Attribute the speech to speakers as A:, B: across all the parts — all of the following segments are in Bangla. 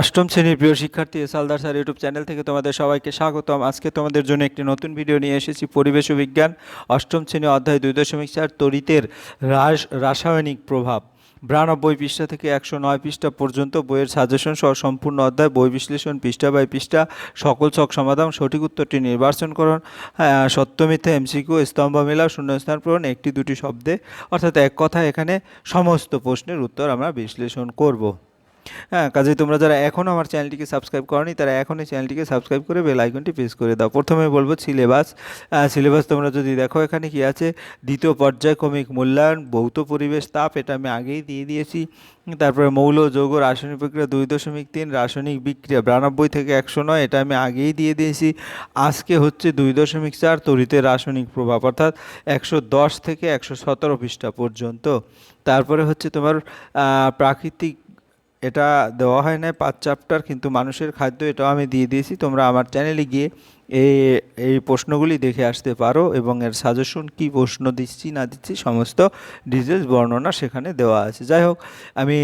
A: অষ্টম শ্রেণির প্রিয় শিক্ষার্থী S Aldar sir YouTube channel থেকে তোমাদের সবাইকে স্বাগতম। আজকে তোমাদের জন্য একটি নতুন ভিডিও নিয়ে এসেছি। পরিবেশ বিজ্ঞান অষ্টম শ্রেণি অধ্যায় দুই দশমিক চার তরিতের রাস রাসায়নিক প্রভাব। বিরানব্বই পৃষ্ঠা থেকে একশো নয় পৃষ্ঠা পর্যন্ত বইয়ের সাজেশন সহ সম্পূর্ণ অধ্যায় বই বিশ্লেষণ পৃষ্ঠা বাই পৃষ্ঠা সকল ছক সমাধান সঠিক উত্তরটি নির্বাচন করুন। হ্যাঁ, সত্য মিথ্যা এমসিকিউ স্তম্ভ মেলা শূন্যস্থান পূরণ একটি দুটি শব্দে অর্থাৎ এক কথায় এখানে সমস্ত প্রশ্নের উত্তর আমরা বিশ্লেষণ করব। হ্যাঁ কাজেই তোমরা যারা এখনও আমার চ্যানেলটিকে সাবস্ক্রাইব করনি, তারা এখনই চ্যানেলটিকে সাবস্ক্রাইব করে বেল আইকনটি প্রেস করে দাও। প্রথমে বলব সিলেবাস সিলেবাস তোমরা যদি দেখো, এখানে কি আছে? দ্বিতীয় পর্যায়ক্রমিক মূল্যায়ন, ভৌত পরিবেশ, তাপ, এটা আমি আগেই দিয়ে দিয়েছি। তারপরে মৌল, যৌগ, রাসায়নিক প্রক্রিয়া, দুই দশমিক তিন, রাসায়নিক বিক্রিয়া, বিরানব্বই থেকে একশো নয়, এটা আমি আগেই দিয়ে দিয়েছি। আজকে হচ্ছে দুই দশমিক চার তরিতে রাসায়নিক প্রভাব, অর্থাৎ একশো দশ থেকে একশো সতেরো পৃষ্ঠা পর্যন্ত। তারপরে হচ্ছে তোমার প্রাকৃতিক এটা দেওয়া হয় না পাঁচ চ্যাপ্টার কিন্তু মানুষের খাদ্য এটাও আমি দিয়ে দিয়েছি। তোমরা আমার চ্যানেলে গিয়ে এই এই প্রশ্নগুলি দেখে আসতে পারো এবং এর সাজেশন কী প্রশ্ন দিচ্ছি, না দিচ্ছি, সমস্ত ডিটেলস বর্ণনা সেখানে দেওয়া আছে। যাই হোক, আমি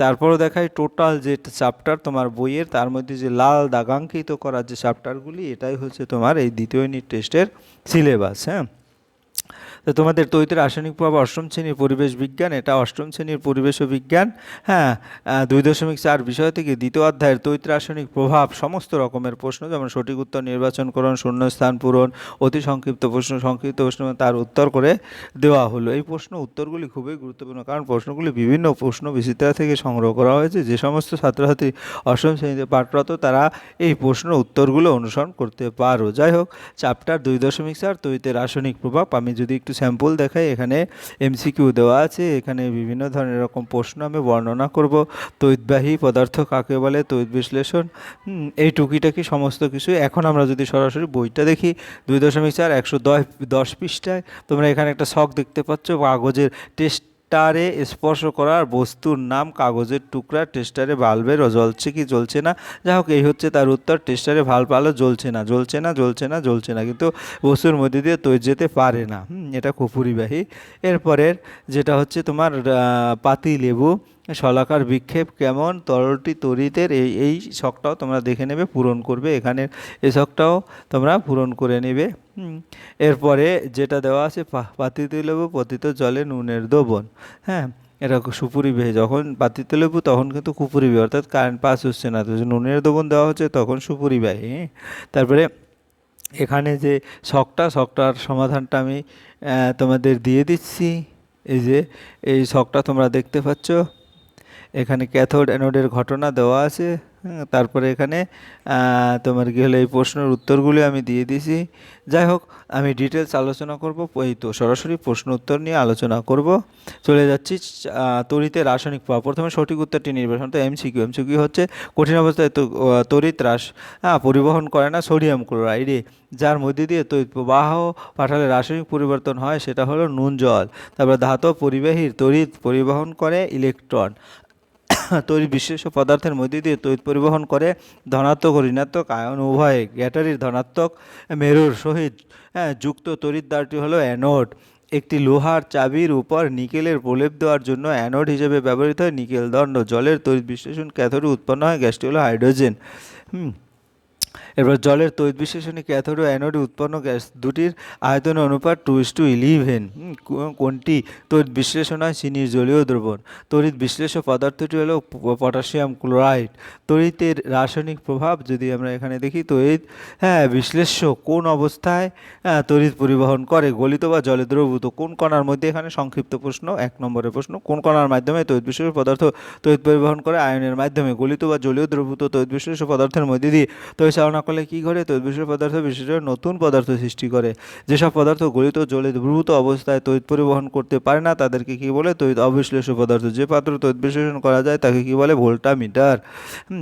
A: তারপরও দেখাই টোটাল যে চ্যাপ্টার তোমার বইয়ের, তার মধ্যে যে লাল দাগাঙ্কিত করার যে চ্যাপ্টারগুলি এটাই হচ্ছে তোমার এই দ্বিতীয় ইউনিট টেস্টের সিলেবাস হ্যাঁ? তো তোমাদের তৈরি রাসায়নিক প্রভাব অষ্টম শ্রেণির পরিবেশ বিজ্ঞান, এটা অষ্টম শ্রেণির পরিবেশ ও বিজ্ঞান। হ্যাঁ দুই দশমিক চার বিষয় থেকে দ্বিতীয় অধ্যায়ের তৈরি রাসায়নিক প্রভাব সমস্ত রকমের প্রশ্ন, যেমন সঠিক উত্তর নির্বাচন করুন শূন্যস্থান পূরণ, অতি সংক্ষিপ্ত প্রশ্ন সংক্ষিপ্ত প্রশ্ন তার উত্তর করে দেওয়া হলো। এই প্রশ্ন উত্তরগুলি খুবই গুরুত্বপূর্ণ, কারণ প্রশ্নগুলি বিভিন্ন প্রশ্ন বিচিত্রা থেকে সংগ্রহ করা হয়েছে। যে সমস্ত ছাত্রছাত্রী অষ্টম শ্রেণীতে পাঠরত, তারা এই প্রশ্ন উত্তরগুলো অনুসরণ করতে পারো। যাই হোক চ্যাপ্টার দুই দশমিক চার তৈরিতে রাসায়নিক প্রভাব, আমি যদি একটু স্যাম্পল দেখাই, এখানে এমসিকিউ দেওয়া আছে, এখানে বিভিন্ন ধরনের রকম প্রশ্ন আমি বর্ণনা করব। তৈতবাহী পদার্থ কাকে বলে? তৈত বিশ্লেষণ। এই টুকিটাকি সমস্ত কিছু? এখন আমরা যদি সরাসরি বইটা দেখি, দুই দশমিক চার, একশো দশ পৃষ্ঠায় তোমরা এখানে একটা শখ দেখতে পাচ্ছ, কাগজের টেস্টারে স্পর্শ করার বস্তুর নাম, কাগজের টুকরা, টেস্টারে বাল্বের জ্বলছে কি জ্বলছে না। যাই হোক, এই হচ্ছে তার উত্তর। টেস্টারে ভাল্ব আলো জ্বলছে না জ্বলছে না জ্বলছে না জ্বলছে না। কিন্তু বস্তুর মধ্যে দিয়ে তৈরি যেতে পারে না। এটা কুপুরিবাহী এরপরের যেটা হচ্ছে তোমার পাতি লেবু, শলাকার বিক্ষেপ কেমন? তরলটি তরিতের এই এই শখটাও তোমরা দেখে নেবে, পূরণ করবে। এখানে এই শখটাও তোমরা পূরণ করে নেবে। এরপরে যেটা দেওয়া আছে পাতিত লেবু, পতিত জলে নুনের দোবন হ্যাঁ এটা সুপুরি বেহে যখন পাতিতে লেবু, তখন কিন্তু কুপুরি বেহে অর্থাৎ কারেন্ট পাস হচ্ছে না। তো নুনের দোবন দেওয়া হচ্ছে, তখন সুপুরি বেহে হ্যাঁ? তারপরে এখানে যে শখটা, শখটার সমাধানটা আমি তোমাদের দিয়ে দিচ্ছি। এই যে, এই শখটা তোমরা দেখতে পাচ্ছ। এখানে ক্যাথোড অ্যানোডের ঘটনা দেওয়া আছে। তারপরে এখানে তোমার কি হলো, এই প্রশ্নের উত্তরগুলি আমি দিয়ে দিয়েছি যাই হোক, আমি ডিটেলস আলোচনা করব, এই তো সরাসরি প্রশ্ন উত্তর নিয়ে আলোচনা করব। চলে যাচ্ছি তড়িতে রাসায়নিক প্রভাব। প্রথমে সঠিক উত্তরটি নির্বাচন তো এমসিকিউ এমসিকিউ হচ্ছে? কঠিন অবস্থায় তো তড়িৎ রাস হ্যাঁ পরিবহন করে না, সোডিয়াম ক্লোরাইডে যার মধ্যে দিয়ে তড়িৎ প্রবাহ পাঠালে রাসায়নিক পরিবর্তন হয়, সেটা হলো নুন জল। তারপরে ধাতব পরিবাহীর তড়িৎ পরিবহন করে ইলেকট্রন তৈরি বিশেষ পদার্থের মধ্যে দিয়ে তৈরি পরিবহন করে ধনাত্মক ও ঋণাত্মক আয়ন উভয়ে গ্যাটারির ধনাত্মক মেরুর সহিত হ্যাঁ, যুক্ত তড়িৎ দ্বারটি হলো অ্যানোড। একটি লোহার চাবির উপর নিকেলের প্রলেপ দেওয়ার জন্য অ্যানোড হিসেবে ব্যবহৃত হয় নিকেল দণ্ড। জলের তড়িৎ বিশ্লেষণ ক্যাথরি উৎপন্ন হয় গ্যাসটি হলো হাইড্রোজেন। হুম। এরপর জলের তড়িৎ বিশ্লেষণে ক্যাথোড ও অ্যানোডে উৎপন্ন গ্যাস দুটির আয়তনের অনুপাত টু ইস টু ইলেভেন। কোনটি? তড়িৎ বিশ্লেষণ হয় চিনির জলীয় দ্রবণ। তড়িৎ বিশ্লেষ্য পদার্থটি হলো পটাশিয়াম ক্লোরাইড। তড়িতের রাসায়নিক প্রভাব যদি আমরা এখানে দেখি, তড়িৎ হ্যাঁ বিশ্লেষ্য কোন অবস্থায় তড়িৎ পরিবহন করে? গলিত বা জলে দ্রবীভূত কোন কণার মধ্যে? এখানে সংক্ষিপ্ত প্রশ্ন, এক নম্বরের প্রশ্ন, কোন কণার মাধ্যমে তড়িৎ বিশ্লেষ্য পদার্থ তড়িৎ পরিবহন করে? আয়নের মাধ্যমে গলিত বা জলীয় দ্রবীভূত তড়িৎ বিশ্লেষ্য পদার্থের মধ্যে দিয়ে তড়িৎ চালনা করলে কী তড়িৎ বিশ্লেষ্য পদার্থ বিশেষ নতুন পদার্থ সৃষ্টি করে। যেসব পদার্থ গলিত জলে দ্রবীভূত অবস্থায় তড়িৎ পরিবহন করতে পারে না, তাদেরকে কী বলে? তৈত অবিশ্লেষ্য পদার্থ। যে পাত্র তড়িৎ বিশ্লেষণ করা যায়, তাকে কী বলে? ভোল্টামিটার।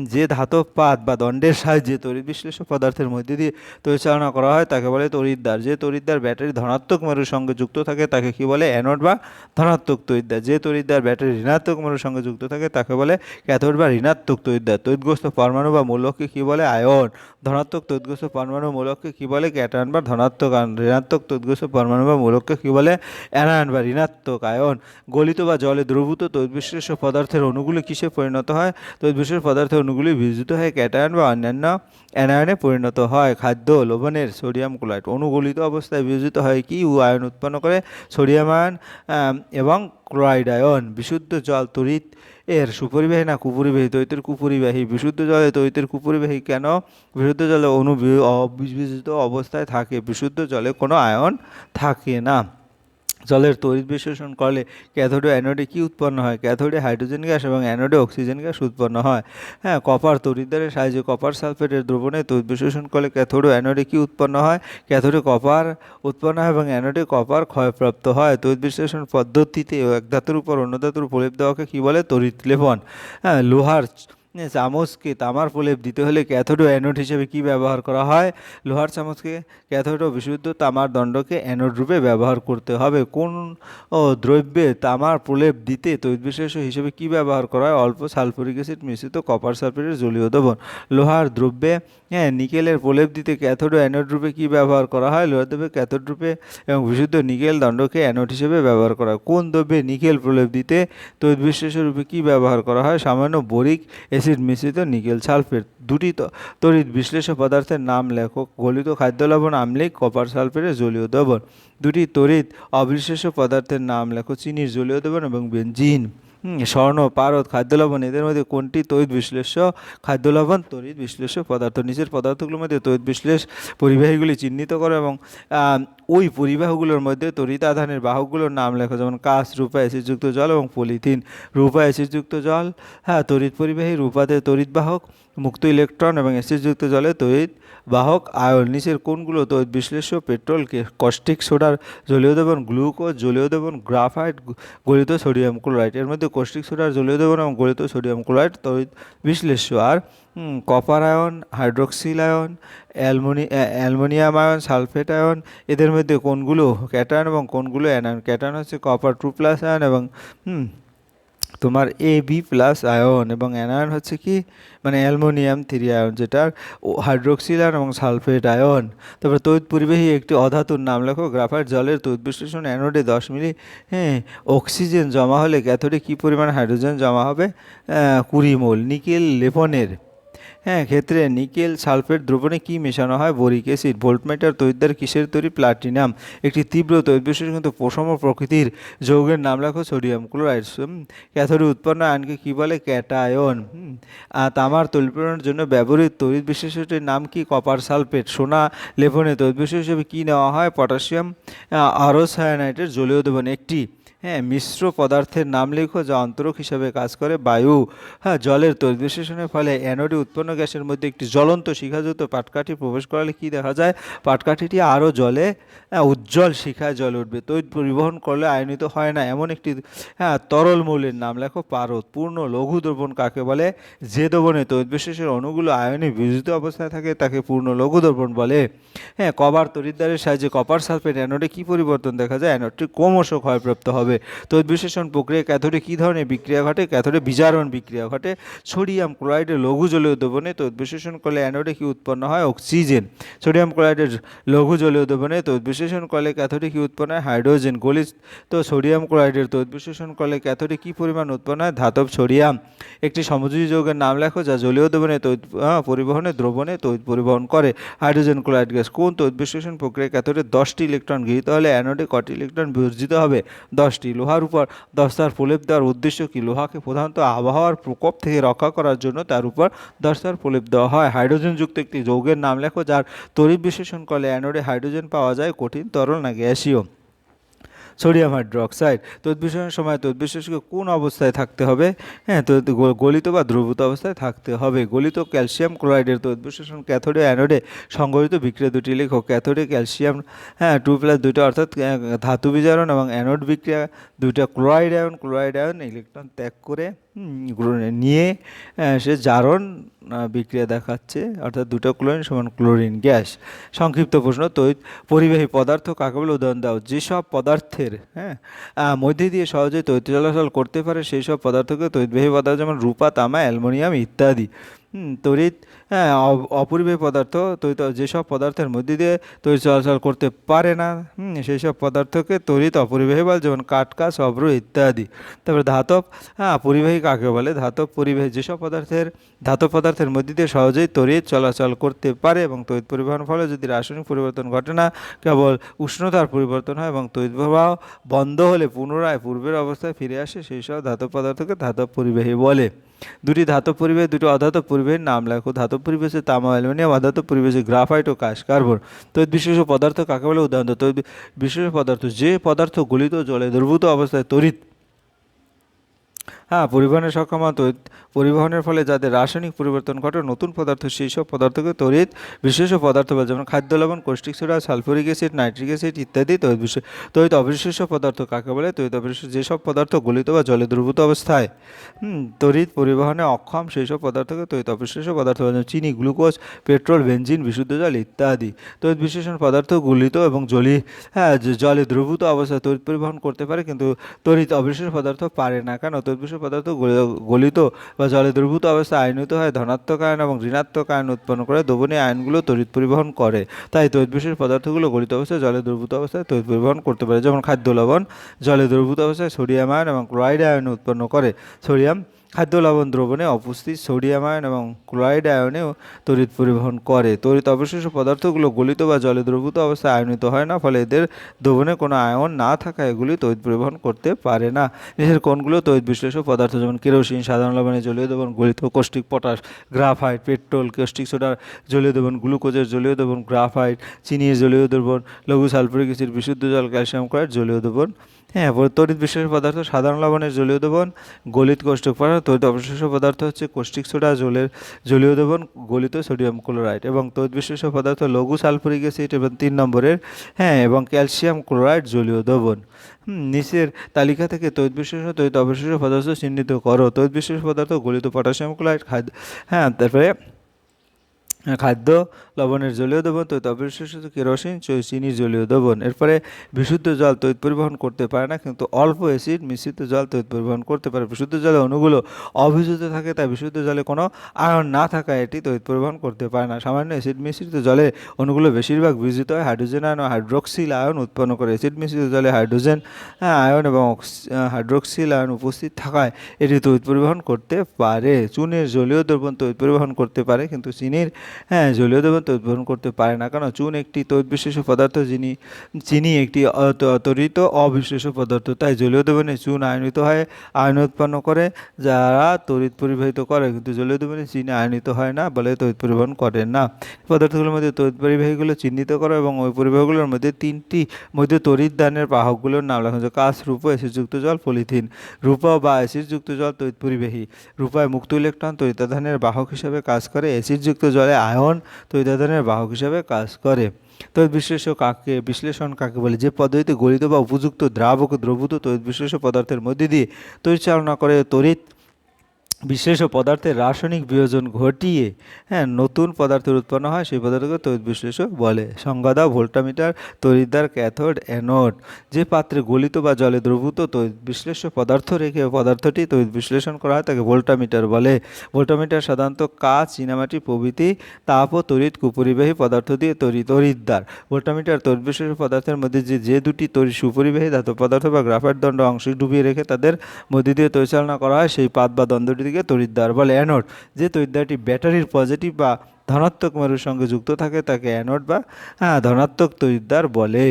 A: যে ধাতব পাত বা দণ্ডের সাহায্যে তড়িৎ বিশ্লেষ্য পদার্থের মধ্যে দিয়ে তড়িৎ চালনা করা হয়, তাকে বলে তড়িৎদ্বার। যে তড়িৎদ্বার ব্যাটারি ধনাত্মক মেরুর সঙ্গে যুক্ত থাকে, তাকে কী বলে? অ্যানোড বা ধনাত্মক তড়িৎদ্বার। যে তড়িৎদ্বার ব্যাটারি ঋণাত্মক মেরুর সঙ্গে যুক্ত থাকে, তাকে বলে ক্যাথোড বা ঋণাত্মক তড়িৎদ্বার। তড়িৎগ্রস্ত পরমাণু বা মূলককে কী বলে? আয়ন। ধনাত্মক তৈদগ্রস্ত পরমাণু মূলককে কী বলে? ক্যাটায়ন বা ধনাত্মক আয়ন। ঋণাত্মক তৈদগ্রস্ত পরমাণু বা মূলককে কী বলে? অ্যানায়ন বা ঋণাত্মক আয়ন। গলিত বা জলে দ্রবীভূত তৈদবিশ্লেষ্য পদার্থের অণুগুলি কিসে পরিণত হয়? তৈদবিশ্লেষ পদার্থের অণুগুলি বিদ্যুত হয়ে ক্যাটায়ন বা অন্যান্য অ্যানায়নে পরিণত হয়। খাদ্য, লবণের, সোডিয়াম, ক্লোরাইড। অনুগলিত অবস্থায় বিয়োজিত হয় কি? ও আয়ন উৎপন্ন করে সোডিয়াম আয়ন এবং ক্লোরাইড আয়ন। বিশুদ্ধ জল, তড়িৎ এর সুপরিবাহী না কুপরিবাহী তৈতের কুপরিবাহী বিশুদ্ধ জলে তৈতের কুপরিবাহী কেন? বিশুদ্ধ জলে অণু অবিবেচিত অবস্থায় থাকে, বিশুদ্ধ জলে কোনো আয়ন থাকে না। জলের তড়িৎ বিশ্লেষণ করলে ক্যাথোডে অ্যানোডে কী উৎপন্ন হয়? ক্যাথোডে হাইড্রোজেন গ্যাস এবং অ্যানোডে অক্সিজেন গ্যাস উৎপন্ন হয়। হ্যাঁ কপার তড়িৎদ্বারের সাহায্যে কপার সালফেটের দ্রবণে তড়িৎ বিশ্লেষণ করলে ক্যাথোডে অ্যানোডে কী উৎপন্ন হয়? ক্যাথোডে কপার উৎপন্ন হয় এবং অ্যানোডে কপার ক্ষয়প্রাপ্ত হয়। তড়িৎ বিশ্লেষণ পদ্ধতিতে এক ধাতুর উপর অন্য ধাতুর প্রলেপ দেওয়াকে কী বলে? তড়িৎ লেপন। হ্যাঁ লোহার চামচকে তামার প্রলেপ দিতে হলে ক্যাথোড ও অ্যানোড হিসেবে কি ব্যবহার করা হয়? লোহার চামচকে ক্যাথোড বিশুদ্ধ তামার দণ্ডকে অ্যানোড রূপে ব্যবহার করতে হবে। কোন দ্রব্যে তামার প্রলেপ দিতে তৈদবিশেষ হিসেবে কি ব্যবহার করা হয়? অল্প সালফুরিক অ্যাসিড, মিশ্রিত কপার সালফেটের জলীয় দ্রবণ। লোহার দ্রব্যে হ্যাঁ নিকেলের প্রলেপ দিতে ক্যাথোড ও অ্যানোড রূপে কি ব্যবহার করা হয়? লোহার দ্রব্যে ক্যাথোড রূপে এবং বিশুদ্ধ নিকেল দণ্ডকে অ্যানোড হিসেবে ব্যবহার করা হয়। কোন দ্রব্যে নিকেল প্রলেপ দিতে তৈদবিশেষ রূপে কি ব্যবহার করা হয়? সামান্য বরিক অ্যাসিড মিশ্রিত নিকেল সালফেট দুটি তড়িৎ বিশ্লেষ্য পদার্থের নাম লেখো। গলিত খাদ্য লবণ আমলিক কপার সালফেটের জলীয় দ্রবণ। দুটি তড়িৎ অবিশ্লেষ পদার্থের নাম লেখো। চিনির জলীয় দ্রবণ এবং বেনজিন। হুম, স্বর্ণ, পারদ খাদ্য লবণ এদের মধ্যে কোনটি তড়িৎ বিশ্লেষ্য? খাদ্য লবণ তড়িৎ বিশ্লেষ্য পদার্থ। নিচের পদার্থগুলোর মধ্যে তড়িৎ বিশ্লেষ পরিবাহীগুলি চিহ্নিত করো এবং ওই পরিবাহগুলোর মধ্যে তড়িৎ আধানের বাহকগুলোর নাম লেখো যেমন কাঁচ, রূপা অ্যাসিডযুক্ত জল এবং পলিথিন। রূপা অ্যাসিডযুক্ত জল। হ্যাঁ তড়িৎ পরিবাহী রূপাতে তড়িৎ বাহক। মুক্ত ইলেকট্রন এবং অ্যাসিডযুক্ত জলে তড়িৎ বাহক, আয়ন, নিচের কোনগুলো তড়িৎ বিশ্লেষ্য পেট্রোল কে- কস্টিক সোডার জলীয় দ্রবণ গ্লুকোজ জলীয় দ্রবণ গ্রাফাইট গলিত সোডিয়াম ক্লোরাইড। এর মধ্যে কস্টিক সোডার জলীয় দ্রবণ এবং গলিত সোডিয়াম ক্লোরাইড তড়িৎ বিশ্লেষ্য। আর copper ion, hydroxyl ion, aluminium a- aluminium ion, sulphate ion, এদের মধ্যে কোনগুলো ক্যাটায়ন এবং কোনগুলো অ্যানায়ন। ক্যাটায়ন হচ্ছে কপার টু প্লাস আয়ন এবং তোমার এ বি প্লাস আয়ন এবং অ্যানায়ন হচ্ছে কি? মানে অ্যালমোনিয়াম, থ্রি আয়ন, যেটা হাইড্রোক্সিল আয়ন এবং সালফেট আয়ন। তারপরে তৈত পরিবাহী একটি অধাতুর নাম লেখো গ্রাফাইট জলের তৈত বিশ্লেষণ অ্যানোডে দশ মিলি হ্যাঁ অক্সিজেন জমা হলে ক্যাথোডে কী পরিমাণ হাইড্রোজেন জমা হবে? কুড়ি মোল, নিকেল লেপনের। হ্যাঁ ক্ষেত্রে নিকেল সালফেট দ্রবণে কি মেশানো হয়? বরিক অ্যাসিড, ভোল্টমিটার তৈরি কিসের তৈরি? প্লাটিনাম, একটি তীব্র তৈরি কিন্তু প্রসম প্রকৃতির যৌগের নাম লেখো সোডিয়াম ক্লোরাইড। ক্যাথোডে উৎপন্ন আয়নকে কী বলে? ক্যাটায়ন। তামার তৈলপূরণের জন্য ব্যবহৃত তড়িৎ বিশেষটির নাম কি? Copper sulphate. সোনা লেপনে তড়িৎ বিশেষ হিসেবে কী নেওয়া হয়? পটাশিয়াম আরোসায়ানাইটের জলীয় দ্রবণ। একটি হ্যাঁ মিশ্র পদার্থের নাম লেখো যা অন্তরক হিসাবে কাজ করে বায়ু। হ্যাঁ জলের বিশ্লেষণের ফলে অ্যানোডে উৎপন্ন গ্যাসের মধ্যে একটি জ্বলন্ত শিখাযুক্ত পাটকাঠি প্রবেশ করালে কি দেখা যায়? পাটকাঠিটি আরও জলে হ্যাঁ, উজ্জ্বল শিখায় জলে উঠবে। তড়িৎ পরিবহন করলে আয়নিত হয় না। এমন একটি হ্যাঁ তরল মৌলের নাম লেখো পারদ। পূর্ণ লঘু দ্রবণ কাকে বলে? যে দ্রবণে তড়িৎ বিশেষের অণুগুলো আয়নে বিজিত অবস্থায় থাকে তাকে পূর্ণ লঘু দ্রবণ বলে। হ্যাঁ কবার তড়িৎদ্বারের সাহায্যে কপার সালফেট অ্যানোডে কী পরিবর্তন দেখা যায়? অ্যানোডটি ক্রমশ ক্ষয়প্রাপ্ত হবে। তড়িৎ বিশ্লেষণ প্রক্রিয়া ক্যাথোডে কী ধরনের বিক্রিয়া ঘটে? ক্যাথোডে বিজারণ বিক্রিয়া ঘটে। সোডিয়াম ক্লোরাইডের লঘু জলীয় দ্রবণে তড়িৎ বিশ্লেষণ করলে অ্যানোডে কি উৎপন্ন হয়? অক্সিজেন। সোডিয়াম ক্লোরাইডের লঘু জলীয় দ্রবণে তড়িৎ বিশ্লেষণ করলে ক্যাথোডে কি উৎপন্ন হয়? হাইড্রোজেন। গলিত তো সোডিয়াম ক্লোরাইডের তড়িৎ বিশ্লেষণ করলে ক্যাথোডে কি পরিমাণ উৎপন্ন হয়? ধাতব সোডিয়াম। একটি সমযোজী যৌগের নাম লেখো যা জলীয় দ্রবণে পরিবহনে দ্রবণে পরিবহন করে। Hydrogen chloride gas. কোন তড়িৎ বিশ্লেষণ প্রক্রিয়া ক্যাথোডে দশটি ইলেকট্রন গৃহীত হলে অ্যানোডে কটি ইলেকট্রন বিসর্জিত হবে? দশটি। লোহার উপর দশটার প্রলেপ দেওয়ার উদ্দেশ্য কি? লোহাকে প্রধানত আবহাওয়ার প্রকোপ থেকে রক্ষা করার জন্য তার উপর দশটার প্রলেপ দেওয়া হয়। হাইড্রোজেনযুক্ত একটি যৌগের নাম লেখো, যার তড়িৎ বিশ্লেষণ করলে অ্যানোডে হাইড্রোজেন পাওয়া যায় কঠিন তরল না গ্যাসীয় সোডিয়াম হাইড্রোক্সাইড। তদ্বিশ্লেষণের সময় তদ্বিশেষকে কোন অবস্থায় থাকতে হবে? হ্যাঁ তো গলিত বা দ্রবীভূত অবস্থায় থাকতে হবে। গলিত ক্যালসিয়াম ক্লোরাইডের তদ্বিশেষণ ক্যাথোডে, অ্যানোডে সংগঠিত বিক্রিয়া দুটি লেখক ক্যাথোডে ক্যালসিয়াম হ্যাঁ টু প্লাস দুইটা অর্থাৎ ধাতু বিজারণ এবং অ্যানোড বিক্রিয়া দুইটা chloride ion chloride ion, electron ত্যাগ করে নিয়ে সে জারণ বিক্রিয়া দেখাচ্ছে, অর্থাৎ দুটো ক্লোরিন সমান ক্লোরিন গ্যাস সংক্ষিপ্ত প্রশ্ন তৈ পরিবাহী পদার্থ কাকে বলে উদাহরণ দাও? যেসব পদার্থের হ্যাঁ মধ্যে দিয়ে সহজে তৈত চলাচল করতে পারে, সেই সব পদার্থকে তৈতবাহী পদার্থ যেমন রূপা, তামা, অ্যালমোনিয়াম ইত্যাদি। তড়িৎ হ্যাঁ অপরিবাহী পদার্থ তড়িৎ যেসব পদার্থের মধ্যে দিয়ে তৈরি চলাচল করতে পারে না সেই সব পদার্থকে তড়িৎ অপরিবাহী বলে যেমন কাটকা অব্র ইত্যাদি। তারপরে ধাতব হ্যাঁ পরিবাহী কাকে বলে? ধাতব পরিবাহী যেসব পদার্থের, ধাতব পদার্থের মধ্যে দিয়ে সহজেই তড়িৎ চলাচল করতে পারে এবং তড়িৎ পরিবহন ফলে যদি রাসায়নিক পরিবর্তন ঘটে না, কেবল উষ্ণতার পরিবর্তন হয় এবং তড়িৎ প্রবাহ বন্ধ হলে পুনরায় পূর্বের অবস্থায় ফিরে আসে সেই সব ধাতব পদার্থকে ধাতব পরিবাহী বলে। দুটি ধাতব পরিবেশ, দুটি অধাতব পরিবেশের নাম লেখো। ধাতব পরিবেশে তামা অ্যালুমিনিয়াম আধাতব পরিবেশে গ্রাফাইট ও কাশ কার্বন তৈত বিশেষ পদার্থ কাকে বলে উদাহরণ। তৈত বিশেষ পদার্থ, যে পদার্থ গলিত জলে দ্রবীভূত অবস্থায় তড়িৎ হ্যাঁ পরিবহনের সক্ষমতা, পরিবহনের ফলে যাদের রাসায়নিক পরিবর্তন ঘটে, নতুন পদার্থ সেই সব পদার্থকে তড়িৎ বিশেষ পদার্থ বলে, যেমন খাদ্য লবণ, caustic soda, sulphuric acid, nitric acid ইত্যাদি তড়িৎ বিশেষ তড়িৎ অবিশেষ পদার্থ কাকে বলে? তড়িৎ অবিশেষ যেসব পদার্থ গলিত বা জলে দ্রবীভূত অবস্থায়। তড়িৎ পরিবহনে অক্ষম সেই সব পদার্থকে তড়িৎ অবিশেষ পদার্থ বলে, যেমন চিনি, গ্লুকোজ, পেট্রোল বেঞ্জিন বিশুদ্ধ জল ইত্যাদি। তড়িৎ বিশেষণ পদার্থ গলিত এবং জলি হ্যাঁ জলে দ্রবীভূত অবস্থায় তড়িৎ পরিবহন করতে পারে, কিন্তু তড়িৎ অবিশেষ পদার্থ পারে না। কেন? বিশেষ পদার্থ গলি- গলিত বা জলে দ্রবীভূত অবস্থায় আয়নিত হয়, ধনাত্মক আয়ন এবং ঋণাত্মক আয়ন উৎপন্ন করে দ্রবণীয় আয়নগুলো তড়িৎ পরিবহন করে। তাই তড়িৎ বিশেষ পদার্থগুলো গলিত অবস্থায়, জলে দ্রবীভূত অবস্থায় তড়িৎ পরিবহন করতে পারে, যেমন খাদ্য লবণ। জলে দ্রবীভূত অবস্থায় সোডিয়াম আয়ন এবং ক্লোরাইড আয়ন উৎপন্ন করে। সোডিয়াম খাদ্য লবণ দ্রবণে উপস্থিত সোডিয়াম আয়ন এবং ক্লোরাইড আয়নেও তড়িৎ পরিবহন করে। তড়িৎ অবশিষ্ট পদার্থগুলো গলিত বা জলে দ্রবীভূত অবস্থায় আয়নিত হয় না, ফলে এদের দ্রবণে কোনো আয়ন না থাকায় এগুলি তড়িৎ পরিবহন করতে পারে না। নিচের কোনগুলো তড়িৎ বিশ্লেষক পদার্থ যেমন কেরোসিন, সাধারণ লবণে জলীয় দ্রবণ, গলিত caustic potash, graphite, petrol caustic সোডার জলীয় দ্রবণ, গ্লুকোজের জলীয় দ্রবণ, গ্রাফাইট, চিনির জলীয় দ্রবণ, লঘু সালফুরিক অ্যাসিড, বিশুদ্ধ জল, ক্যালসিয়াম ক্লোরাইড, জলীয় দ্রবণ হ্যাঁ তড়িৎ বিশেষ পদার্থ সাধারণ লবণের জলীয় দ্রবণ, গলিত কৌষ্টিক পদার্থ, তড়িৎ অবশিষ্ট পদার্থ হচ্ছে কৌষ্টিক সোডা, জলের জলীয় দ্রবণ, গলিত সোডিয়াম ক্লোরাইড এবং তড়িৎ বিশেষ পদার্থ লঘু সালফুরিক অ্যাসিড এবং তিন নম্বরের হ্যাঁ এবং ক্যালসিয়াম ক্লোরাইড জলীয় দ্রবণ। নিচের তালিকা থেকে তড়িৎ বিশেষ ও অবশেষ পদার্থ চিহ্নিত করো। তড়িৎ বিশেষ পদার্থ, গলিত পটাশিয়াম ক্লোরাইড, খাদ্য হ্যাঁ তারপরে খাদ্য লবণের জলীয় দ্রবণ, তৈত অবিশেষত কেরোসিন চিনির জলীয় দ্রবণ। এরপরে বিশুদ্ধ জল তৈত পরিবহন করতে পারে না, কিন্তু অল্প অ্যাসিড মিশ্রিত জল তৈত পরিবহন করতে পারে। বিশুদ্ধ জলে অণুগুলো অভিযুক্ত থাকে, তাই বিশুদ্ধ জলে কোনো আয়ন না থাকায় এটি তৈত পরিবহন করতে পারে না। সামান্য অ্যাসিড মিশ্রিত জলে অণুগুলো বেশিরভাগ বিজিত হয় হাইড্রোজেন আয়ন ও হাইড্রোক্সিল আয়ন উৎপন্ন করে। অ্যাসিড মিশ্রিত জলে হাইড্রোজেন আয়ন এবং হাইড্রোক্সিল আয়ন উপস্থিত থাকায় এটি তৈত পরিবহন করতে পারে। চুনের জলীয় দ্রবণ তৈত পরিবহন করতে পারে, কিন্তু চিনির হ্যাঁ জলীয় দ্রবণ তৈত পরিবহন করতে পারে না। কারণ চুন একটি তৈত বিশেষ পদার্থ যিনি চিনি একটি তরিত অবিশেষ পদার্থ। তাই জলীয় দ্রবণে চুন আয়নিত হয়, আয়ন উৎপন্ন করে, যারা তড়িৎ পরিবাহিত করে। কিন্তু জলীয় দ্রবণে চিনি আয়নিত হয় না বলে তড়িৎ পরিবহন করে না। পদার্থগুলোর মধ্যে তড়িৎ পরিবাহীগুলো চিহ্নিত করো এবং ওই পরিবাহীগুলোর মধ্যে তিনটি, মধ্যে তড়িৎ দানের বাহকগুলোর নাম লেখা হচ্ছে কাঁচ, রূপো অ্যাসিডযুক্ত জল, পলিথিন। রূপা বা অ্যাসিডযুক্ত জল তড়িৎ পরিবাহী। রূপায় মুক্ত ইলেকট্রন তড়িতাধানের বাহক হিসেবে কাজ করে। অ্যাসিডযুক্ত জলে আয়ন তড়িতাধানের বাহক হিসাবে কাজ করে। তৈত বিশ্লেষণ কাকে বিশ্লেষণ কাকে বলে? যে পদ্ধতিতে গলিত বা উপযুক্ত দ্রাবক দ্রবুত তৈত বিশ্লেষ পদার্থের মধ্যে দিয়ে তৈরি চালনা করে তড়িৎ বিশেষ পদার্থের রাসায়নিক বিয়োজন ঘটিয়ে হ্যাঁ নতুন পদার্থের উৎপন্ন হয়, সেই পদার্থকে তড়িৎ বিশ্লেষক বলে। সংজ্ঞা ভোল্টামিটার, তড়িৎদ্বার, ক্যাথোড, অ্যানোড। যে পাত্রে গলিত বা জলে দ্রবীভূত তড়িৎ বিশ্লেষ্য পদার্থ রেখে পদার্থটি তড়িৎ বিশ্লেষণ করা হয়, তাকে ভোল্টামিটার বলে। ভোল্টামিটার সাধারণত কাঁচ, চীনামাটি প্রভৃতি তাপ ও তড়িৎ কুপরিবাহী পদার্থ দিয়ে তৈরি তড়িৎদ্বার। ভোল্টামিটার তড়িৎ বিশ্লেষ পদার্থের মধ্যে যে যে দুটি তড়িৎ সুপরিবাহী ধাতব পদার্থ বা গ্রাফাইট দণ্ড অংশ ডুবিয়ে রেখে তাদের মধ্যে দিয়ে পরিচালনা করা হয়, সেই পাত বা দ্বন্দ্বটিকে তড়িৎদ্বার বলে অ্যানোড যে তড়িৎদ্বারটি ব্যাটারির পজিটিভ বা ধনাত্মক মেরুর সঙ্গে যুক্ত থাকে, তাকে অ্যানোড বা হ্যাঁ ধনাত্মক তরিদ্দার বলে।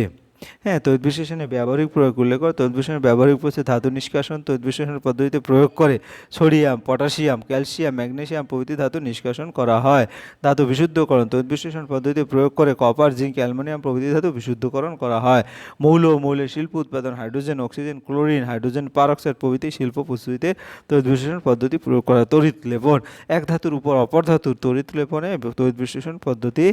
A: হ্যাঁ তড়িৎ বিশ্লেষণে ব্যবহারিক প্রয়োগ উল্লেখ করে। তড়িৎ বিশ্লেষণের ব্যবহারিক প্রসে ধাতু নিষ্কাশন, তড়িৎ বিশ্লেষণের পদ্ধতিতে প্রয়োগ করে সোডিয়াম, পটাশিয়াম, ক্যালসিয়াম ম্যাগনেশিয়াম প্রভৃতি ধাতু নিষ্কাশন করা হয়। ধাতু বিশুদ্ধকরণ, তড়িৎ বিশ্লেষণ পদ্ধতিতে প্রয়োগ করে কপার, জিঙ্ক, অ্যালুমিনিয়াম প্রভৃতি ধাতু বিশুদ্ধকরণ করা হয়। মৌল ও মৌলের শিল্প উৎপাদন, hydrogen, oxygen, chlorine, hydrogen, peroxide প্রভৃতি শিল্প প্রস্তুতিতে তড়িৎ বিশ্লেষণ পদ্ধতি প্রয়োগ করা। তড়িৎ লেপন, এক ধাতুর উপর অপর ধাতুর তড়িৎ লেপনে তড়িৎ বিশ্লেষণ পদ্ধতি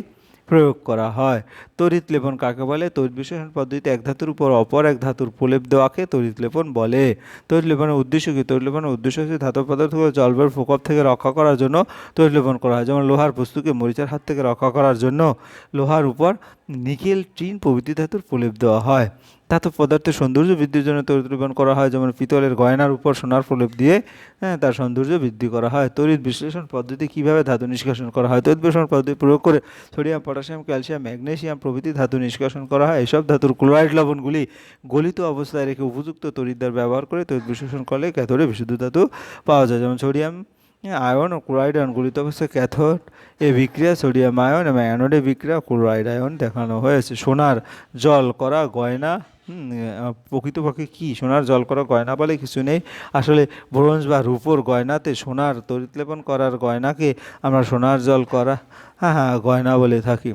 A: প্রয়োগ করা হয়। তড়িৎ লেপন কাকে বলে? তড়িৎ বিশ্লেষণ পদ্ধতিতে এক ধাতুর উপর অপর এক ধাতুর প্রলেপ দেওয়াকে তড়িৎ লেপন বলে। তড়িৎ লেপনের উদ্দেশ্য কী? তড়িৎ লেপনের উদ্দেশ্য হচ্ছে ধাতব পদার্থগুলো জলবের প্রকোপ থেকে রক্ষা করার জন্য তড়িৎ লেপন করা হয়। যেমন লোহার বস্তুকে মরিচার হাত থেকে রক্ষা করার জন্য লোহার উপর নিকেল টিন প্রভৃতি ধাতুর প্রলেপ দেওয়া হয়। ধাতব পদার্থের সৌন্দর্য বৃদ্ধির জন্য তড়িৎ রূপায়ণ করা হয়, যেমন পিতলের গয়নার উপর সোনার প্রলেপ দিয়ে হ্যাঁ তার সৌন্দর্য বৃদ্ধি করা হয়। তড়িৎ বিশ্লেষণ পদ্ধতি কীভাবে ধাতু নিষ্কাশন করা হয়? তড়িৎ বিশ্লেষণ পদ্ধতি প্রয়োগ করে সোডিয়াম, পটাশিয়াম, ক্যালসিয়াম ম্যাগনেশিয়াম প্রভৃতি ধাতু নিষ্কাশন করা হয়। এসব ধাতুর ক্লোরাইড লবণগুলি গলিত অবস্থায় রেখে উপযুক্ত তড়িৎদ্বার ব্যবহার করে তড়িৎ বিশ্লেষণ করলে ক্যাথোডে বিশুদ্ধ ধাতু পাওয়া যায়। যেমন সোডিয়াম আয়ন ও ক্লোরাইড আয়ন গলিত অবস্থায় ক্যাথোড এ বিক্রিয়া, সোডিয়াম আয়ন এবং অ্যানোডে বিক্রিয়া ক্লোরাইড আয়ন দেখানো হয়েছে। সোনার জল করা, গয়না প্রকৃতপক্ষে কি? সোনার জল করা গয়না বলে কিছু নেই। আসলে ব্রোঞ্জ বা রূপোর গয়নাতে সোনার তরিতলেপন করার গয়নাকে আমরা সোনার জল করা হ্যাঁ হ্যাঁ গয়না বলে থাকি।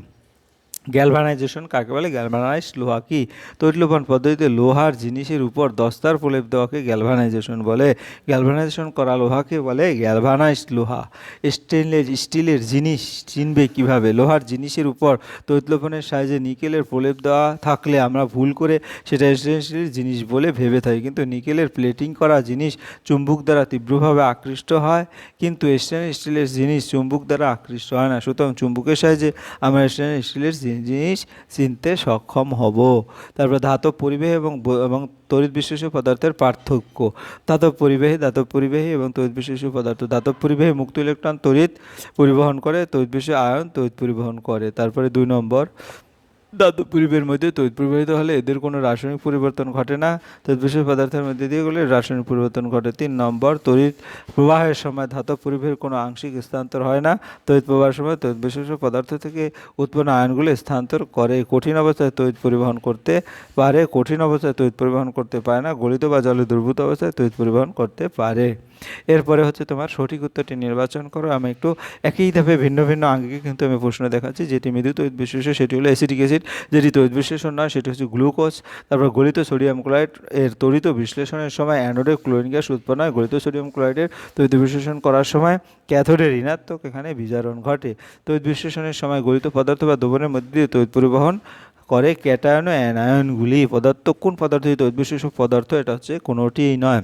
A: গ্যালভানাইজেশন কাকে বলে? গ্যালভানাইজড লোহা কি? তৈলবন পদ্ধতিতে লোহার জিনিসের উপর দস্তার প্রলেপ দেওয়াকে গ্যালভানাইজেশন বলে। গ্যালভানাইজেশন করা লোহাকে বলে গ্যালভানাইজড লোহা। স্টেনলেস স্টিলের জিনিস চিনবে কীভাবে? লোহার জিনিসের উপর তৈলবনের সাহায্যে নিকেলের প্রলেপ দেওয়া থাকলে আমরা ভুল করে সেটা স্টেনলেস জিনিস বলে ভেবে থাকি। কিন্তু নিকেলের প্লেটিং করা জিনিস চুম্বুক দ্বারা তীব্রভাবে আকৃষ্ট হয়। কিন্তু স্টেনলেস স্টিলের জিনিস চুম্বুক দ্বারা আকৃষ্ট হয় না। সুতরাং চুম্বুকের সাহায্যে আমরা স্টেনলেস স্টিলের জি- জিনিস চিনতে সক্ষম হব। তারপর ধাতব পরিবেহ এবং এবং তড়িৎ বিশেষ পদার্থের পার্থক্য। ধাতব পরিবেহী ধাতব পরিবেহী এবং তড়িৎ বিশেষ পদার্থ। ধাতব পরিবেহে মুক্ত ইলেকট্রন তড়িৎ পরিবহন করে, তড়িৎ বিশেষ আয়ন তড়িৎ পরিবহন করে। তারপরে দুই নম্বর ধাতব পরিবেহের মধ্যে তড়িৎ প্রবাহিত হলে এদের কোনো রাসায়নিক পরিবর্তন ঘটে না। তড়িৎ বিশেষ পদার্থের মধ্যে দিয়ে গেলে রাসায়নিক পরিবর্তন ঘটে। তিন নম্বর, তড়িৎ প্রবাহের সময় ধাতব পরিবেহের কোনো আংশিক স্থানান্তর হয় না। তড়িৎ প্রবাহের সময় তড়িৎ বিশেষ পদার্থ থেকে উৎপন্ন আয়নগুলো স্থানান্তর করে। কঠিন অবস্থায় তড়িৎ পরিবহন করতে পারে, কঠিন অবস্থায় তড়িৎ পরিবহন করতে পারে না। গলিত বা জলে দুর্ভূত অবস্থায় তড়িৎ পরিবহন করতে পারে। এরপরে হচ্ছে তোমার সঠিক উত্তরটি নির্বাচন করো। আমি একটু একই ধাপে ভিন্ন ভিন্ন আঙ্গিকে কিন্তু আমি প্রশ্ন দেখাচ্ছি। যেটি মৃদু তৈত বিশ্লেষণ, সেটি হলো অ্যাসিডিক অ্যাসিড। যেটি তৈত বিশ্লেষণ নয়, সেটি হচ্ছে গ্লুকোজ। তারপর গলিত সোডিয়াম ক্লোরাইড এর তড়িত বিশ্লেষণের সময় অ্যানোডে ক্লোরিন গ্যাস উৎপন্ন হয়। গলিত সোডিয়াম ক্লোরাইডের তড়িত বিশ্লেষণ করার সময় ক্যাথোডের ঋণাত্মক এখানে বিজারণ ঘটে। তড়িৎ বিশ্লেষণের সময় গলিত পদার্থ বা দ্রবণের মধ্যে দিয়ে তড়িৎ পরিবহন করে ক্যাটায়ন ও অ্যানায়নগুলি। পদার্থ কোন পদার্থ তড়িৎ বিশ্লেষক পদার্থ? এটা হচ্ছে কোনোটিই নয়।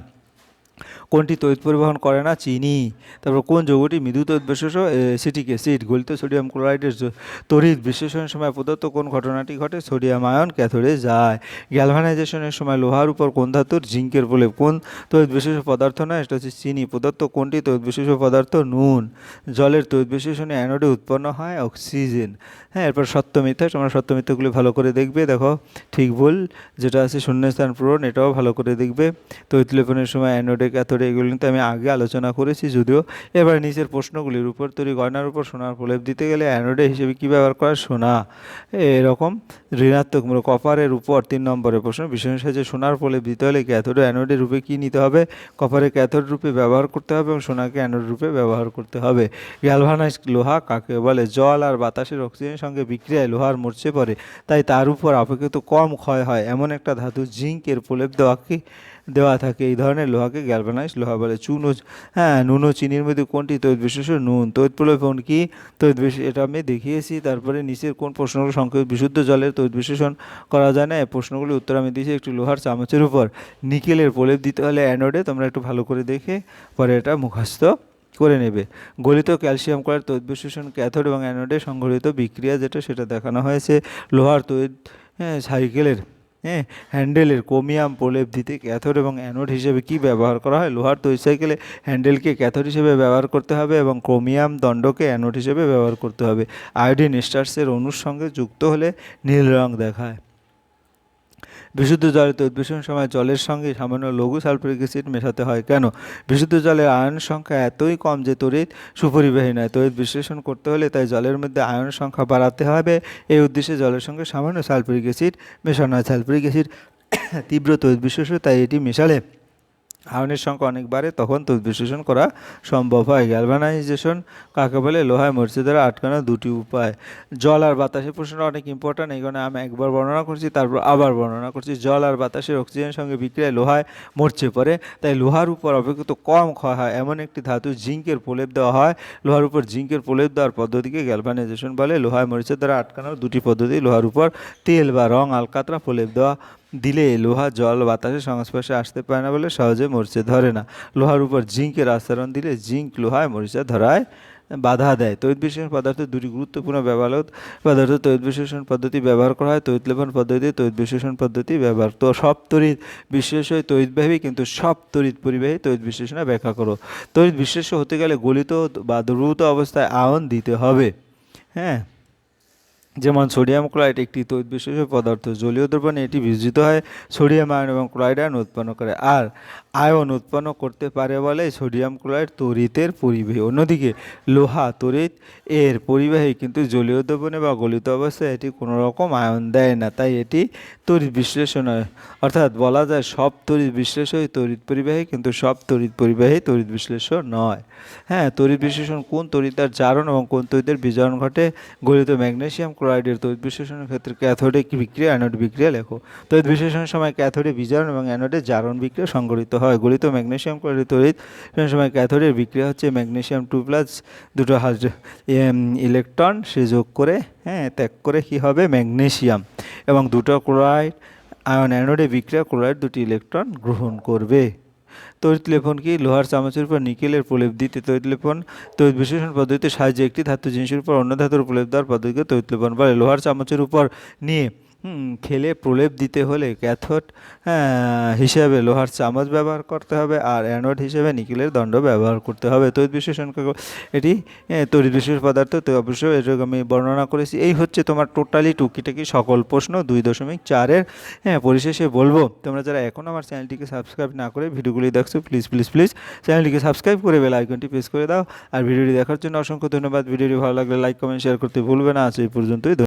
A: কোনটি তড়িৎ পরিবহন করে না? চিনি। তারপর কোন যৌগটি মৃদু তড়িৎ বিশ্লেষণ অ্যাসিটিক অ্যাসিড গলিত সোডিয়াম ক্লোরাইডের তড়িৎ বিশ্লেষণের সময় প্রদত্ত কোন ঘটনাটি ঘটে? সোডিয়াম আয়ন ক্যাথোডে যায়। গ্যালভানাইজেশনের সময় লোহার উপর কোন ধাতুর জিঙ্কের প্রলেপ? কোন তৈত বিশেষ পদার্থ নয়? এটা হচ্ছে চিনি। প্রদত্ত কোনটি তড়িৎ বিশেষ পদার্থ? নুন। জলের তৈত বিশ্লেষণে অ্যানোডে উৎপন্ন হয় অক্সিজেন। হ্যাঁ এরপর সত্য মিথ্যা। তোমরা সত্য মিথ্যাগুলি ভালো করে দেখবে। দেখো, ঠিক ভুল। যেটা আছে শূন্যস্থান পূরণ, এটাও ভালো করে দেখবে। তড়িৎ লেপনের সময় অ্যানোডে ক্যাথোডে এগুলো কিন্তু আমি আগে আলোচনা করেছি যদিও। এবার নিচের প্রশ্নগুলির উপর তৈরি গয়নার উপর সোনার প্রলেপ দিতে গেলে অ্যানোডে হিসেবে কী ব্যবহার করা সোনা। এরকম ঋণাত্মক মানে কপারের উপর তিন নম্বরের প্রশ্ন বিশেষ সাহায্যে সোনার প্রলেপ দিতে হলে ক্যাথোডে অ্যানোডের রূপে কী নিতে হবে? কপারে ক্যাথোড রূপে ব্যবহার করতে হবে এবং সোনাকে অ্যানোড রূপে ব্যবহার করতে হবে। গ্যালভানাইজ লোহা কাকে বলে? জল আর বাতাসের অক্সিজেনের সঙ্গে বিক্রিয়ায় লোহার মরচে পড়ে, তাই তার উপর অপেক্ষিত কম ক্ষয় হয়। এমন একটা ধাতু জিঙ্কের প্রলেপ দেওয়াকে দেওয়া থাকে। এই ধরনের লোহাকে গ্যালভানাইজ লোহা বলে। চুন ও হ্যাঁ নুন ও চিনির মধ্যে কোনটি তৈত বিশেষ? নুন। তৈত প্রলেপন কি? তৈত বিশেষ, এটা আমি দেখিয়েছি। তারপরে নিচের কোন প্রশ্নগুলো সংক্ষেপে বিশুদ্ধ জলের তৈত বিশ্লেষণ করা যায় না? প্রশ্নগুলির উত্তর আমি দিয়েছি একটি লোহার চামচের উপর। নিকেলের প্রলেপ দিতে হলে অ্যানোডে তোমরা একটু ভালো করে দেখে পরে এটা মুখস্থ করে নেবে। গলিত ক্যালসিয়াম ক্লোরাইড তৈত বিশ্লেষণ ক্যাথোড এবং অ্যানোডে সংঘটিত বিক্রিয়া যেটা সেটা দেখানো হয়েছে। লোহার তৈত হ্যাঁ সাইকেলের হ্যাঁ হ্যান্ডেলের ক্রোমিয়াম প্রলেপ দিতে ক্যাথোড এবং অ্যানোড হিসেবে কি ব্যবহার করা হয়? লোহার তৈরি সাইকেলে হ্যান্ডেলকে ক্যাথোড হিসেবে ব্যবহার করতে হবে এবং ক্রোমিয়াম দণ্ডকে অ্যানোড হিসেবে ব্যবহার করতে হবে। আয়োডিন স্টার্সের অনুর সঙ্গে যুক্ত হলে নীল রং দেখায়। বিশুদ্ধ জলের তৈরি সময় জলের সঙ্গে সামান্য লঘু সালফারিক অ্যাসিড মেশাতে হয়। কেন? বিশুদ্ধ জলের আয়ন সংখ্যা এতই কম যে তড়িৎ সুপরিবাহী নয়। তড়িৎ বিশ্লেষণ করতে হলে তাই জলের মধ্যে আয়ন সংখ্যা বাড়াতে হবে। এই উদ্দেশ্যে জলের সঙ্গে সামান্য সালফারিক অ্যাসিড মেশানো হয়। সালফারিক অ্যাসিড তীব্র তড়িৎ বিশেষ তাই এটি মেশালে আয়নের সংখ্যা অনেক বাড়ে, তখন তড়িৎ বিশ্লেষণ করা সম্ভব হয়। গ্যালভানাইজেশন কাকে বলে? লোহায় মরচে দ্বারা আটকানো দুটি উপায়। জল আর বাতাসের প্রশ্নটা অনেক ইম্পর্ট্যান্ট এই কারণে আমি একবার বর্ণনা করছি, তারপর আবার বর্ণনা করছি। জল আর বাতাসের অক্সিজেনের সঙ্গে বিক্রিয়ায় লোহায় মরচে পড়ে তাই লোহার উপর অপেক্ষিত কম ক্ষয় হয়। এমন একটি ধাতু জিঙ্কের প্রলেপ দেওয়া হয়। লোহার উপর জিঙ্কের প্রলেপ দেওয়ার পদ্ধতিকে গ্যালভানাইজেশন বলে। লোহায় মরিচের দ্বারা আটকানোর দুটি পদ্ধতি, লোহার উপর তেল বা রং আলকাতরা প্রলেপ দেওয়া দিলে লোহা, জল বাতাসের সংস্পর্শে আসতে পারে না বলে সহজে মরিচে ধরে না। লোহার উপর জিঙ্কের আস্তরণ দিলে জিঙ্ক লোহায় মরিচা ধরায় বাধা দেয়। তড়িৎ বিশ্লেষণ পদার্থের দুটি গুরুত্বপূর্ণ ব্যবহার পদার্থ তড়িৎ বিশ্লেষণ পদ্ধতি ব্যবহার করা হয়। তড়িৎ লেপন পদ্ধতি তড়িৎ বিশ্লেষণ পদ্ধতি ব্যবহার। তো সব তড়িৎ বিশ্লেষ হয় তড়িৎবাহী কিন্তু সব তড়িৎ পরিবাহী তড়িৎ বিশ্লেষণে ব্যাখ্যা করো। তড়িৎ বিশ্লেষ হতে গেলে গলিত বা দ্রুত অবস্থায় আয়ন দিতে হবে। হ্যাঁ? যেমন সোডিয়াম ক্লোরাইড একটি তৈত বিশেষ পদার্থ, জলীয় দ্রবণে এটি বিজিত হয় সোডিয়াম আয়ন এবং ক্লোরাইড আয়ন উৎপন্ন করে। আর আয়ন উৎপন্ন করতে পারে বলে সোডিয়াম ক্লোরাইড তড়িতের পরিবাহী। অন্যদিকে, লোহা তড়িৎ এর পরিবাহী কিন্তু জলীয় দ্রবণে বা গলিত অবস্থায় এটি কোনো রকম আয়ন দেয় না, তাই এটি তড়িৎ বিশ্লেষণ হয়। অর্থাৎ বলা যায় সব তড়িৎ বিশ্লেষই তড়িৎ পরিবাহী, কিন্তু সব তড়িৎ পরিবাহী তড়িৎ বিশ্লেষণ নয়। হ্যাঁ তড়িৎ বিশ্লেষণ কোন তড়িতার জারণ এবং কোন তড়িতের বিজারণ ঘটে? গলিত ম্যাগনেশিয়াম ক্লোরাইডের তড়িৎ বিশ্লেষণের ক্ষেত্রে ক্যাথোডিক বিক্রিয়া, অ্যানোড বিক্রিয়া লেখো। তড়িৎ বিশ্লেষণের সময় ক্যাথোডে বিজারণ এবং অ্যানোডে জারণ বিক্রিয়া সংঘটিত গলিত ম্যাগনেশিয়াম ক্লোরাইড তড়িৎ সময় ক্যাথোডের বিক্রিয়া হচ্ছে ম্যাগনেশিয়াম টু প্লাস দুটো হাজ ইলেকট্রন। সে যোগ করে হ্যাঁ ত্যাগ করে কি হবে? ম্যাগনেশিয়াম। এবং দুটো ক্লোরাইড, আয়ন অ্যানোডে বিক্রিয়া ক্লোরাইড দুটি ইলেকট্রন গ্রহণ করবে। তড়িৎ লেপন কি? লোহার চামচের উপর নিকেলের প্রলেপ দিতে তড়িৎ লেপন। তড়িৎ বিশ্লেষণ পদ্ধতিতে সাহায্যে একটি ধাতু জিনিসের উপর অন্য ধাতুর প্রলেপ দেওয়ার পদ্ধতিকে তড়িৎ লেপন বলে। লোহার চামচের উপর নিয়ে খেলে প্রলেপ দিতে হলে ক্যাথোড হিসেবে লোহার চামচ ব্যবহার করতে হবে আর অ্যানোড হিসেবে নিকেলের দণ্ড ব্যবহার করতে হবে। তড়িৎ বিশ্লেষণ এটি তড়িৎ বিশেষ পদার্থ, তো অবশ্যই এটাকে আমি বর্ণনা করেছি। এই হচ্ছে তোমার টোটালি টুকিটাকি সকল প্রশ্ন, দুই দশমিক চারের হ্যাঁ পরিশেষে বলব। তোমরা যারা এখন আমার চ্যানেলটিকে সাবস্ক্রাইব না করে ভিডিওগুলি দেখছ, প্লিজ প্লিজ প্লিজ চ্যানেলটিকে সাবস্ক্রাইব করে বেল আইকনটি প্রেস করে দাও। আর ভিডিওটি দেখার জন্য অসংখ্য ধন্যবাদ। ভিডিওটি ভালো লাগলে লাইক, কমেন্ট, শেয়ার করতে ভুলবে না। আজ এই পর্যন্তই।